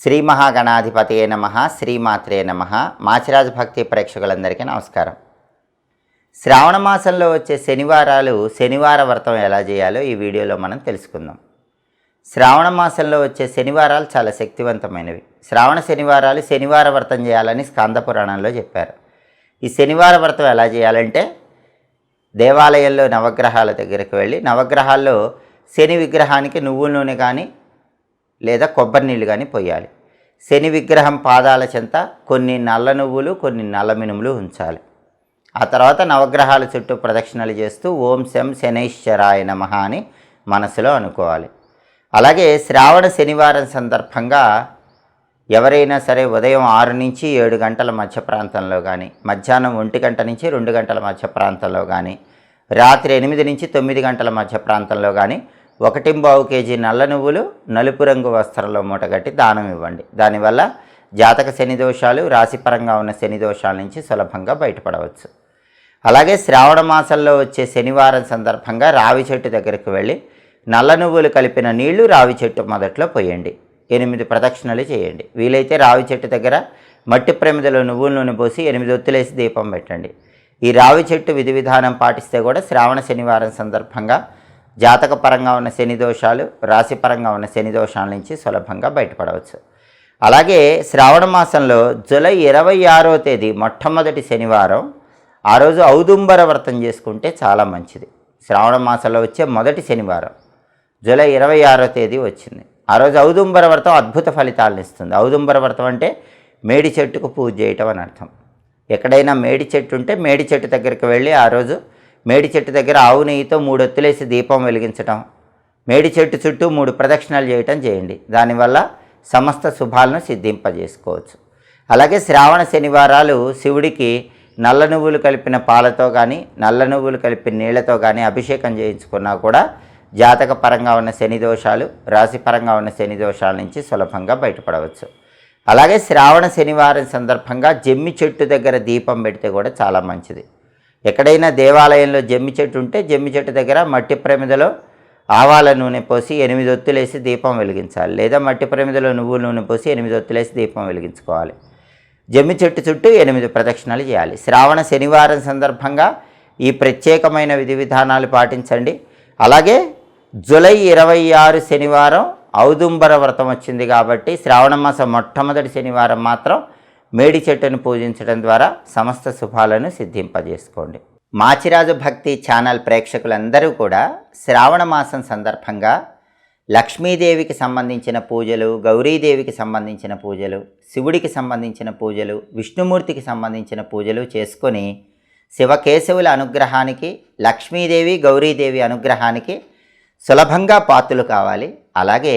శ్రీ మహాగణాధిపతయే నమ శ్రీమాత్రే నమ. మాచిరాజు భక్తి ప్రేక్షకులందరికీ నమస్కారం. శ్రావణ మాసంలో వచ్చే శనివారాలు శనివార వ్రతం ఎలా చేయాలో ఈ వీడియోలో మనం తెలుసుకుందాం. శ్రావణ మాసంలో వచ్చే శనివారాలు చాలా శక్తివంతమైనవి. శ్రావణ శనివారాలు శనివార వ్రతం చేయాలని స్కంద పురాణంలో చెప్పారు. ఈ శనివార వ్రతం ఎలా చేయాలంటే దేవాలయంలో నవగ్రహాల దగ్గరికి వెళ్ళి నవగ్రహాల్లో శని విగ్రహానికి నువ్వుల నూనె కానీ లేదా కొబ్బరి నీళ్ళు కానీ పోయాలి. శని విగ్రహం పాదాల చెంత కొన్ని నల్ల నువ్వులు కొన్ని నల్ల మినుములు ఉంచాలి. ఆ తర్వాత నవగ్రహాల చుట్టూ ప్రదక్షిణలు చేస్తూ ఓం శం శనైశ్వరాయ నమ అని మనసులో అనుకోవాలి. అలాగే శ్రావణ శనివారం సందర్భంగా ఎవరైనా సరే ఉదయం ఆరు నుంచి ఏడు గంటల మధ్య ప్రాంతంలో కానీ మధ్యాహ్నం ఒంటి గంట నుంచి రెండు గంటల మధ్య ప్రాంతంలో కానీ రాత్రి ఎనిమిది నుంచి తొమ్మిది గంటల మధ్య ప్రాంతంలో కానీ ఒకటింబావు కేజీ నల్ల నువ్వులు నలుపు రంగు వస్త్రంలో మూటగట్టి దానం ఇవ్వండి. దానివల్ల జాతక శని దోషాలు రాశిపరంగా ఉన్న శని దోషాల నుంచి సులభంగా బయటపడవచ్చు. అలాగే శ్రావణ మాసంలో వచ్చే శనివారం సందర్భంగా రావి చెట్టు దగ్గరికి వెళ్ళి నల్ల నువ్వులు కలిపిన నీళ్ళు రావి చెట్టు మొదట్లో పోయండి. ఎనిమిది ప్రదక్షిణలు చేయండి. వీలైతే రావి చెట్టు దగ్గర మట్టి ప్రమిదలో నువ్వుల నూనె పోసి ఎనిమిది ఒత్తులేసి దీపం పెట్టండి. ఈ రావి చెట్టు విధి విధానం పాటిస్తే కూడా శ్రావణ శనివారం సందర్భంగా జాతకపరంగా ఉన్న శని దోషాలు రాశిపరంగా ఉన్న శని దోషాల నుంచి సులభంగా బయటపడవచ్చు. అలాగే శ్రావణ మాసంలో జూలై ఇరవై ఆరో తేదీ మొట్టమొదటి శనివారం ఆ రోజు ఔదుంబర వ్రతం చేసుకుంటే చాలా మంచిది. శ్రావణ మాసంలో వచ్చే మొదటి శనివారం జూలై ఇరవై ఆరో తేదీ వచ్చింది. ఆ రోజు ఔదుంబర వ్రతం అద్భుత ఫలితాలను ఇస్తుంది. ఔదుంబర వ్రతం అంటే మేడి చెట్టుకు పూజ చేయటం అని అర్థం. ఎక్కడైనా మేడి చెట్టు ఉంటే మేడి చెట్టు దగ్గరికి వెళ్ళి ఆ రోజు మేడి చెట్టు దగ్గర ఆవు నెయ్యితో మూడు ఒత్తులేసి దీపం వెలిగించటం మేడి చెట్టు చుట్టూ మూడు ప్రదక్షిణలు చేయటం చేయండి. దానివల్ల సమస్త శుభాలను సిద్ధింపజేసుకోవచ్చు. అలాగే శ్రావణ శనివారాలు శివుడికి నల్ల నువ్వులు కలిపిన పాలతో కానీ నల్ల నువ్వులు కలిపిన నీళ్ళతో కానీ అభిషేకం చేయించుకున్నా కూడా జాతక పరంగా ఉన్న శని దోషాలు రాశిపరంగా ఉన్న శని దోషాల నుంచి సులభంగా బయటపడవచ్చు. అలాగే శ్రావణ శనివారం సందర్భంగా జమ్మి చెట్టు దగ్గర దీపం పెడితే కూడా చాలా మంచిది. ఎక్కడైనా దేవాలయంలో జమ్మి చెట్టు ఉంటే జమ్మి చెట్టు దగ్గర మట్టి ప్రమిదలో ఆవాల నూనె పోసి ఎనిమిది ఒత్తులేసి దీపం వెలిగించాలి. లేదా మట్టి ప్రమిదలో నువ్వుల నూనె పోసి ఎనిమిది ఒత్తులేసి దీపం వెలిగించుకోవాలి. జమ్మి చెట్టు చుట్టూ ఎనిమిది ప్రదక్షిణలు చేయాలి. శ్రావణ శనివారం సందర్భంగా ఈ ప్రత్యేకమైన విధి విధానాలు పాటించండి. అలాగే జూలై ఇరవై ఆరు శనివారం ఔదుంబర వ్రతం వచ్చింది కాబట్టి శ్రావణ మాసం మొట్టమొదటి శనివారం మాత్రం మేడి చెట్టును పూజించడం ద్వారా సమస్త శుభాలను సిద్ధింపజేసుకోండి. మాచిరాజు భక్తి ఛానల్ ప్రేక్షకులందరూ కూడా శ్రావణ మాసం సందర్భంగా లక్ష్మీదేవికి సంబంధించిన పూజలు గౌరీదేవికి సంబంధించిన పూజలు శివుడికి సంబంధించిన పూజలు విష్ణుమూర్తికి సంబంధించిన పూజలు చేసుకొని శివకేశవుల అనుగ్రహానికి లక్ష్మీదేవి గౌరీదేవి అనుగ్రహానికి సులభంగా పాత్రలు కావాలి. అలాగే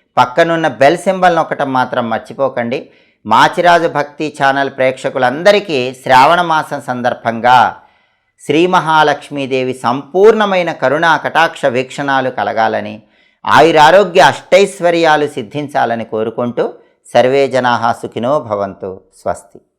పక్కనున్న బెల్ సింబల్ నొక్కటం మాత్రం మర్చిపోకండి. మాచిరాజు భక్తి ఛానల్ ప్రేక్షకులందరికీ శ్రావణ మాసం సందర్భంగా శ్రీ మహాలక్ష్మీదేవి సంపూర్ణమైన కరుణా కటాక్ష వీక్షణాలు కలగాలని ఆయురారోగ్య అష్టైశ్వర్యాలు సిద్ధించాలని కోరుకుంటూ సర్వే జనా సుఖినో భవంతు. స్వస్తి.